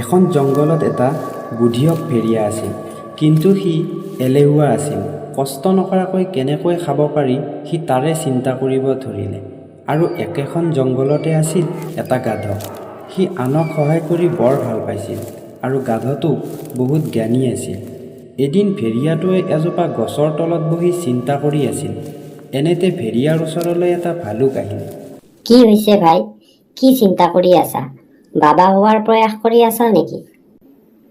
এখন জংঘলত এটা বুধিয়ক ভেৰিয়া আছিল। কিন্তু সি এলেহুৱা আছিল। কষ্ট নকৰাকৈ কেনেকৈ খাব পাৰি সি তাৰে চিন্তা কৰিব ধৰিলে। আৰু একেখন জংঘলতে আছিল এটা গাধ। সি আনক সহায় কৰি বৰ ভাল পাইছিল আৰু গাধটো বহুত জ্ঞানী আছিল। এদিন ভেৰিয়াটোৱে এজোপা গছৰ তলত বহি চিন্তা কৰি আছিল। এনেতে ভেৰিয়াৰ ওচৰলৈ এটা ভালুক আহিল। কি হৈছে ভাই? কি চিন্তা কৰি আছা? বাবা হোৱাৰ প্ৰয়াস কৰি আছা নেকি?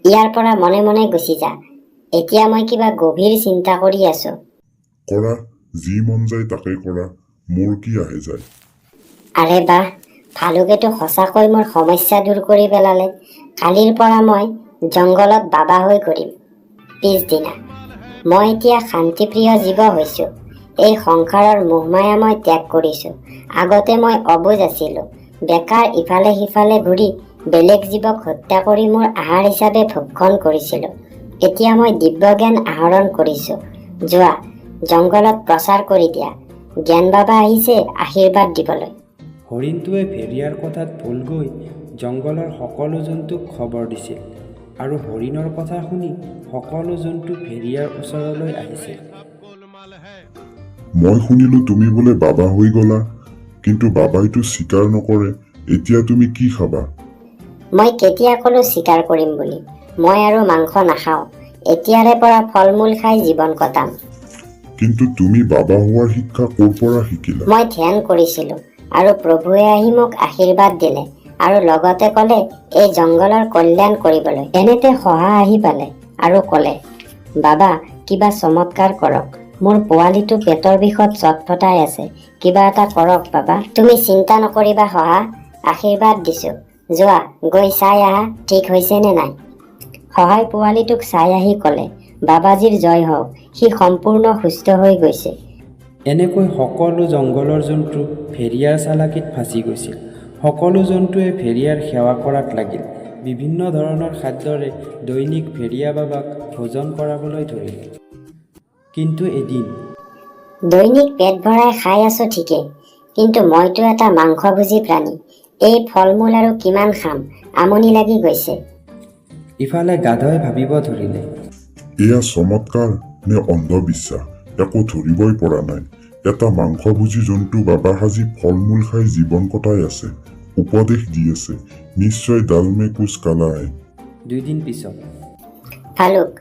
ইয়াৰ পৰা মনে মনে গুচি যা। এতিয়া মই কিবা গভীৰ চিন্তা কৰি আছো। কৰা যি মন যায় তাকে কৰা মোৰ কি আহে যায়। আৰে বাহ ভালুকেতো সঁচাকৈ মোৰ সমস্যা দূৰ কৰি পেলালে। কালিৰ পৰা মই জংঘলত বাবা হৈ ঘূৰিম পিছদিনা। মই এতিয়া শান্তিপ্ৰিয় জীৱ হৈছোঁ। এই সংসাৰৰ মোহমায়া মই ত্যাগ কৰিছোঁ। আগতে মই অবুজ আছিলোঁ। বেকাৰ ইফালে সিফালে ঘূৰি বেলেগ জীৱক হত্যা কৰি মোৰ আহাৰ হিচাপে ভক্ষণ কৰিছিলোঁ। এতিয়া মই দিব্য জ্ঞান আহৰণ কৰিছোঁ। যোৱা জংঘলত প্ৰচাৰ কৰি দিয়া। জ্ঞান বাবা আহিছে আশীৰ্বাদ দিবলৈ। হৰিণটোৱে ভেৰিয়াৰ কথাত ভুল গৈ জংঘলৰ সকলো জন্তুক খবৰ দিছিল আৰু হৰিণৰ কথা শুনি সকলো জন্তু ভেৰিয়াৰ ওচৰলৈ আহিছিল। মই শুনিলো তুমি বোলে বাবা হৈ গলা। কিন্তু বাবাইতো স্বীকাৰ নকৰে এতিয়া তুমি কি খাবা? মই কেতিয়া ক'লো স্বীকাৰ কৰিম বুলি? মই আৰু মাংস নাখাওঁ। এতিয়াৰে পৰা ফল মূল খাই জীৱন কটাম। কিন্তু তুমি বাবা হোৱাৰ শিক্ষা ক'ৰ পৰা শিকিলা? মই ধ্যান কৰিছিলোঁ আৰু প্ৰভুৱে আহি মোক আশীৰ্বাদ দিলে আৰু লগতে ক'লে এই জংঘলৰ কল্যাণ কৰিবলৈ। এনেতে শহা আহি পালে আৰু ক'লে বাবা কিবা চমৎকাৰ কৰক। মোৰ পোৱালিটো পেটৰ বিষত চটফটাই আছে। কিবা এটা কৰক বাবা। তুমি চিন্তা নকৰিবা শহা আশীৰ্বাদ দিছোঁ। যোৱা গৈ চাই আহা ঠিক হৈছে নে নাই? সহায় পোৱালিটোক চাই আহি ক'লে বাবাজীৰ জয় হওক। সি সম্পূৰ্ণ সুস্থ হৈ গৈছে। এনেকৈ সকলো জংঘলৰ জন্তু ভেৰিয়াৰ চালাকিত ফাঁচি গৈছিল। সকলো জন্তুৱে ভেৰিয়াৰ সেৱা কৰাত লাগিল। বিভিন্ন ধৰণৰ খাদ্যৰে দৈনিক ভেৰিয়া বাবাক ভোজন কৰাবলৈ ধৰিলে। কিন্তু এদিন। দৈনিক পেট ভৰাই খাই আছো ঠিকেই কিন্তু মইতো এটা মাংসভোজী প্ৰাণী এই ফল মূল আৰু কিমান খাম আমনি লাগি গৈছে। ইফালে গাধই ভাবিব ধৰিলে। এয়া চমৎকাৰ নে অন্ধবিশ্বাস একো ধৰিবই পৰা নাই। এটা মাংসভোজী জন্তু বাবা সাজি ফল মূল খাই জীৱন কটাই আছে উপদেশ দি আছে নিশ্চয় ডালমে কুচ কালা দুদিন পিছত। ভালুক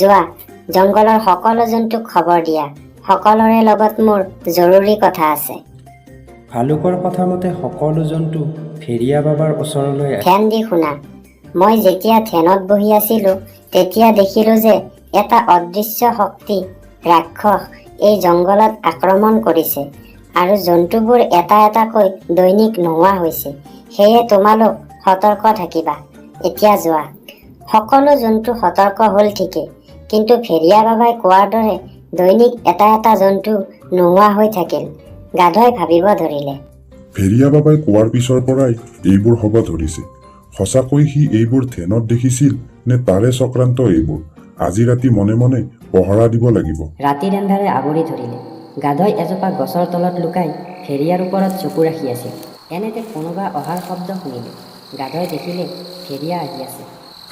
যোৱা জংঘলৰ সকলো জন্তুক খবৰ দিয়া। সকলোৰে লগত মোৰ জৰুৰী কথা আছে। ভালুকৰ কথা মতে সকলো জন্তু ভেৰিয়া বাবাৰ ওচৰলৈ ধ্যান দি শুনা। মই যেতিয়া ধ্যানত বহি আছিলোঁ তেতিয়া দেখিলোঁ যে এটা অদৃশ্য শক্তি ৰাক্ষস এই জংঘলত আক্ৰমণ কৰিছে আৰু জন্তুবোৰ এটা এটাকৈ দৈনিক নোহোৱা হৈছে। সেয়ে তোমালোক সতৰ্ক থাকিবা। এতিয়া যোৱা। সকলো জন্তু সতৰ্ক হ'ল ঠিকেই। কিন্তু ফেৰিয়া বাবাই কোৱাৰ দৰে দৈনিক এটা এটা জন্তু নোহোৱা হৈ থাকিল। গাধই ভাবিব ধৰিলে। ভেৰিয়া বাবাই কোৱাৰ পিছৰ পৰাই এইবোৰ হ'ব ধৰিছে। সঁচাকৈ সি এইবোৰ ধ্যানত দেখিছিল নে তাৰে চক্ৰান্ত এইবোৰ? আজি ৰাতি মনে মনে পহৰা দিব লাগিব। ৰাতিৰ এন্ধাৰে আৱৰি ধৰিলে। গাধই এজোপা গছৰ তলত লুকাই ফেৰিয়াৰ ওপৰত চকু ৰাখি আছিল এনেতে কোনোবা অহাৰ শব্দ শুনিলে। গাধই দেখিলে ফেৰিয়া আহি আছে।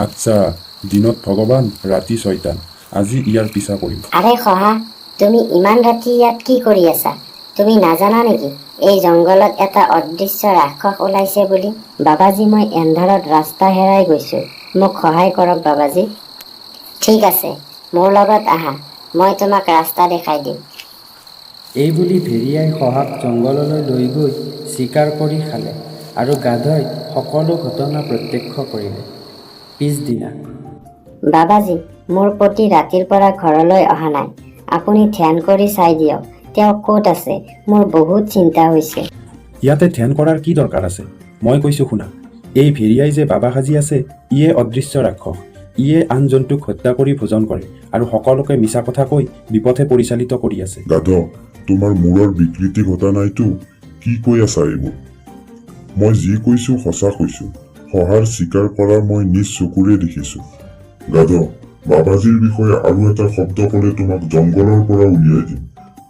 আচ্ছা দিনত ভগৱান ৰাতি ছয়তান আজি ইয়াৰ পিছা কৰিম আৰে সহা তুমি ইমান ৰাতি ইয়াত কি কৰি আছা? তুমি নাজানা নেকি? এই জংঘলত এটা অদৃশ্য ৰাক্ষস ওলাইছে বুলি বাবাজী মই এন্ধাৰত ৰাস্তা হেৰাই গৈছোঁ। মোক সহায় কৰক বাবাজী। ঠিক আছে মোৰ লগত আহা মই তোমাক ৰাস্তা দেখাই দিম। এই বুলি ভেৰিয়াই শহাক জংঘললৈ লৈ গৈ চিকাৰ কৰি খালে আৰু গাধই সকলো ঘটনা প্ৰত্যক্ষ কৰিলে। পিছদিনা বাবাজী মোৰ প্ৰতি ৰাতিৰ পৰা ঘৰলৈ অহা নাই। আপুনি ধ্যান কৰি চাই দিয়ক তেওঁ ক'ত আছে মোৰ বহুত চিন্তা হৈছে। ইয়াতে ধ্যান কৰাৰ কি দৰকাৰ আছে? মই কৈছোঁ শুনা এই ভেৰিয়াই যে বাবা সাজি আছে ইয়ে অদৃশ্য ৰাক্ষস। ইয়ে আন জন্তুক হত্যা কৰি ভোজন কৰে আৰু সকলোকে মিছা কথা কৈ বিপথে পৰিচালিত কৰি আছে। গাধ তোমাৰ মূৰৰ বিকৃতি ঘটা নাইতো কি কৈ আছা এইবোৰ? মই যি কৈছোঁ সঁচা কৈছো সহাৰ স্বীকাৰ কৰা মই নিজ চকুৰে দেখিছো। গাধ বাবাজীৰ বিষয়ে আৰু এটা শব্দ ক'লে তোমাক জংঘলৰ পৰা উলিয়াই দিম।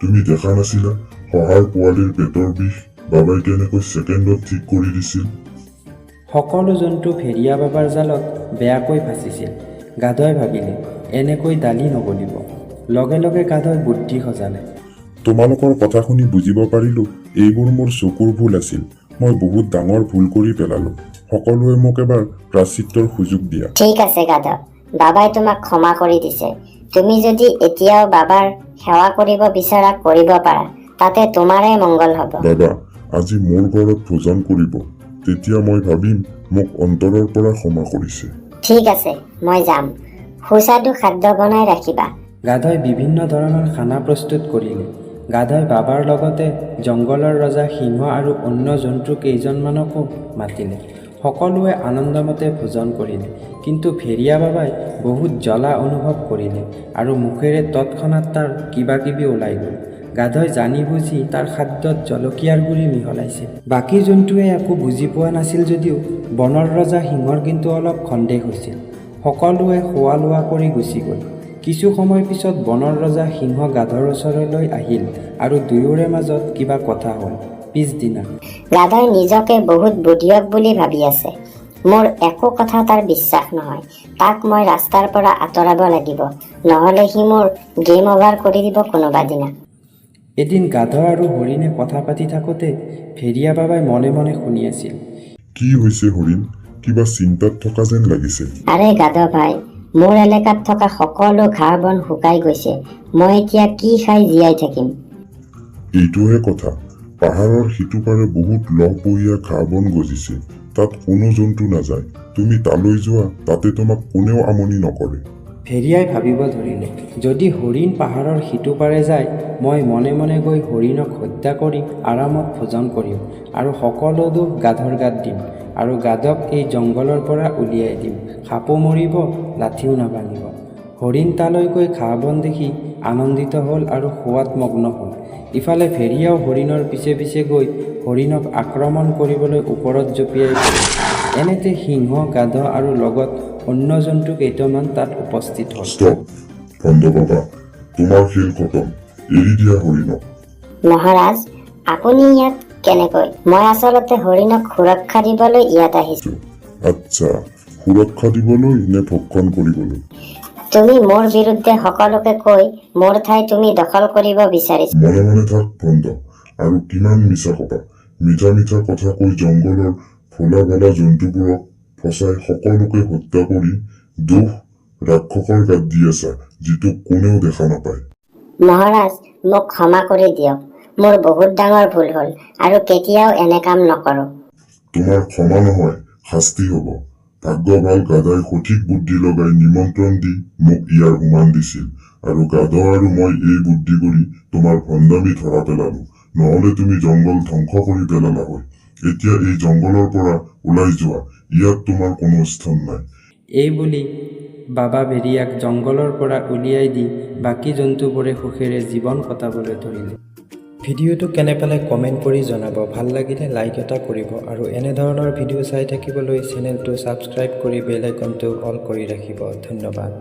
তুমি দেখা নাছিলা? সহাৰ পোৱালিৰ পেটৰ বিষ বাবাই কেনেকৈ ছেকেণ্ডত ঠিক কৰি দিছিল? সকলো জন্তু ভেৰিয়া বাবাৰ জালত বেয়াকৈ ফাঁচিছিল। গাধই ভাবিলে এনেকৈ দালি নগলিব লগে লগে গাধই বুদ্ধি সজালে। তোমালোকৰ কথা শুনি বুজিব পাৰিলোঁ এইবোৰ মোৰ চকুৰ ভুল আছিল। মই বহুত ডাঙৰ ভুল কৰি পেলালোঁ। সকলোৱে মোক এবাৰ প্ৰাচিত্যৰ সুযোগ দিয়া। ঠিক আছে গাধ বাবাই তোমাক ক্ষমা কৰি দিছে। তুমি যদি এতিয়াও বাবাৰ সেৱা কৰিব বিচৰা কৰিব পাৰা তাতে তোমাৰে মংগল হ'ব। বাবা আজি মোৰ ঘৰত ভোজন কৰিব। তেতিয়া মই ভাবিম মোক অন্তৰৰ পৰা ক্ষমা কৰিছে। ঠিক আছে মই যাম। সুস্বাদু খাদ্য বনাই ৰাখিবা। গাধই বিভিন্ন ধৰণৰ খানা প্ৰস্তুত কৰিলে। গাধই বাবাৰ লগতে জংঘলৰ ৰজা সিংহ আৰু অন্য জন্তু কেইজনমানকো মাতিলে। সকলোৱে আনন্দমতে ভোজন কৰিলে। কিন্তু ভেৰিয়া বাবাই বহুত জ্বলা অনুভৱ কৰিলে আৰু মুখেৰে তৎক্ষণাত তাৰ কিবা কিবি ওলাই গ'ল। গাধই জানি বুজি তাৰ খাদ্যত জলকীয়াৰ গুড়ি মিহলাইছিল বাকী জন্তুৱে একো বুজি পোৱা নাছিল যদিও বনৰ ৰজা সিংহৰ কিন্তু অলপ সন্দেহ হৈছিল। সকলোৱে খোৱা লোৱা কৰি গুচি গ'ল। কিছু সময় পিছত বনৰ ৰজা সিংহ গাধৰ ওচৰলৈ আহিল আৰু দুয়োৰে মাজত কিবা কথা হ'ল। পিছদিনা গাধই নিজকে বহুত বুদ্ধিয়ক বুলি ভাবি আছে। মোৰ একো কথা তাৰ বিশ্বাস নহয়। তাক মই ৰাস্তাৰ পৰা আঁতৰাব লাগিব। নহ'লে সি মোৰ গেম অভাৰ কৰি দিব কোনোবা দিনা। এদিন গাধ আৰু হৰিণে কথা পাতি থাকোঁতে ভেৰিয়া বাবাই মনে মনে শুনি আছিল। কি হৈছে হৰিণ? কিবা চিন্তাত থকা যেন লাগিছে। আৰে গাধ ভাই মোৰ এলেকাত থকা সকলো ঘাঁহ বন শুকাই গৈছে। মই এতিয়া কি খাই জীয়াই থাকিম? এইটোহে কথা। পাহাৰৰ সিটো পাৰে বহুত লহপহীয়া ঘাঁহ বন গজিছে। তাত কোনো জন্তু নাযায়। তুমি তালৈ যোৱা তাতে তোমাক কোনেও আমনি নকৰে। ভেৰিয়াই ভাবিব ধৰিলে যদি হৰিণ পাহাৰৰ সিটো পাৰে যায় মই মনে মনে গৈ হৰিণক হত্যা কৰি আৰামত ভোজন কৰিম আৰু সকলো দুখ গাধৰ গাত দিম আৰু গাধক এই জংঘলৰ পৰা উলিয়াই দিম। সাপো মৰিব লাঠিও নাভাঙিব হৰিণ তালৈ গৈ ঘাঁহ বন দেখি আনন্দিত হ'ল আৰু খোৱাত মগ্ন হ'ল। ইফালে ভেৰিয়াও হৰিণৰ পিছে পিছে গৈ হৰিণক আক্ৰমণ কৰিবলৈ ওপৰত জঁপিয়াই পৰিল এনেতে সিংহ গাধ আৰু লগত অন্য জন্তু কেইটামান তাত উপস্থিত হ'ল হৰিণক। মহাৰাজ আপুনি ইয়াত কেনেকৈ? মই আচলতে হৰিণক সুৰক্ষা দিবলৈ ইয়াত আহিছো। আচ্ছা সুৰক্ষা দিবলৈ নে ভক্ষণ কৰিবলৈ? তুমি মোৰ বিৰুদ্ধে সকলোকে কৈ মোৰ ঠাই তুমি দখল কৰিব বিচাৰিছা। মনে মনে থাক ভণ্ড আৰু কিমান মিছা কবা মিঠা মিঠা কথা কৈ জংঘলৰ ফলা ভালা জন্তুবোৰক ফচাই সকলোকে হত্যা কৰি দুখ ৰাক্ষসৰ গাত দি আছা যিটো কোনেও দেখা নাপায়। মহাৰাজ মোক ক্ষমা কৰি দিয়ক। মোৰ বহুত ডাঙৰ ভুল হ'ল আৰু কেতিয়াও এনে কাম নকৰোঁ। তোমাৰ ক্ষমা নহয় শাস্তি হ'ব। ভাগ্য ভালো গাধাই সঠিক বুদ্ধি লগাই নিমন্ত্ৰণ দি মোক ইয়াৰ উমান দিছিল। আৰু গাধ আৰু মই এই বুদ্ধি কৰি তোমাৰ ভণ্ডামি ধৰা পেলালো। নহলে তুমি জংঘল ধ্বংস কৰি পেলালা হয়। এতিয়া এই জংঘলৰ পৰা ওলাই যোৱা। ইয়াত তোমাৰ কোনো স্থান নাই। এই বুলি বাবা ভেৰিয়াক জংঘলৰ পৰা উলিয়াই দি বাকী জন্তুবোৰে সুখেৰে জীৱন কটাবলৈ ধৰিলে। ভিডিঅ'টো কেনে পালে কমেণ্ট কৰি জনাব। ভাল লাগিলে লাইক এটা কৰিব আৰু এনেধৰণৰ ভিডিঅ' চাই থাকিবলৈ চেনেলটো ছাবস্ক্ৰাইব কৰি বেল আইকনটো অল কৰি ৰাখিব। ধন্যবাদ।